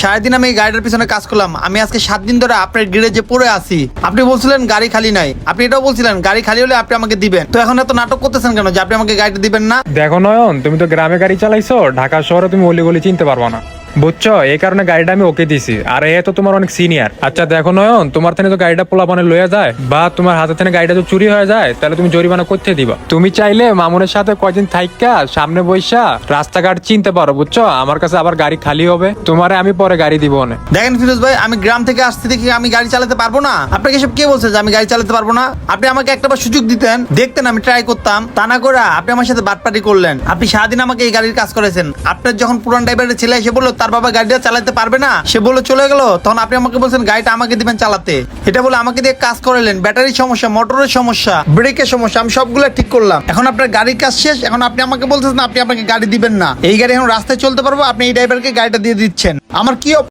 সারাদিন আমি গাড়িটার পিছনে কাজ করলাম। আমি আজকে সাত দিন ধরে আপনার গ্যারেজে পড়ে আছি, আপনি বলছিলেন গাড়ি খালি নাই। আপনি এটাও বলছিলেন, গাড়ি খালি হলে আপনি আমাকে দিবেন। তো এখন এত নাটক করতেছেন কেন যে আপনি আমাকে গাড়িটা দিবেন না? দেখো নয়ন, তুমি তো গ্রামে গাড়ি চালাইছো, ঢাকা শহরে তুমি অলি গলি চিনতে পারব না। বুঝছ? এই কারণে গাড়িটা আমি ওকে দিছি। আর এ তো তোমার অনেক সিনিয়র আচ্ছা দেখো নয়ন, তোমার থেকে তো গাড়িটা পোলা মানে লয়ে যায় বা তোমার হাতে থেকে গাড়িটা তো চুরি হয়ে যায়, তাহলে তুমি জরিমানা করতে দিবা। তুমি চাইলে মামুনের সাথে কয়দিন থাইকা, সামনে বৈশা রাস্তাঘাট চিনতে পারো, বুঝছ? আমার কাছে আবার গাড়ি খালি হবে। তোমারে আমি পরে গাড়ি দিব অনেক দেখেন ফিরোজ ভাই, আমি গ্রাম থেকে আসতে দেখি আমি গাড়ি চালাতে পারব না। আপনাকে সব কে বলছে যে আমি গাড়ি চালাতে পারব না? আপনি আমাকে একটা বার সুযোগ দিতেন। দেখতেন, আমি ট্রাই করতাম। তা না করে আপনি আমার সাথে বাটপাটি করলেন। আপনি সারাদিন আমাকে এই গাড়ির কাজ করেছেন আপনার যখন পুরান ড্রাইভারের ছেলে এসে বলল তার বাবা গাড়িটা চালাতে পারবে না? সে বলে, চলে গেল। তখন আপনি আমাকে বলছেন, গাড়িটা আমাকে দিবেন চালাতে। এটা বলে আমাকে দিয়ে কাজ করালেন। ব্যাটারির সমস্যা, মোটরের সমস্যা, ব্রেকের সমস্যা, আমি সবগুলো ঠিক করলাম। এখন আপনার গাড়ির কাজ শেষ। এখন আপনি আমাকে বলতেছেন, আপনি আপনাকে গাড়ি দিবেন না। এই গাড়ি এখন রাস্তায় চলতে পারব? আপনি এই ড্রাইভারকে গাড়িটা দিয়ে দিচ্ছেন। আমার কি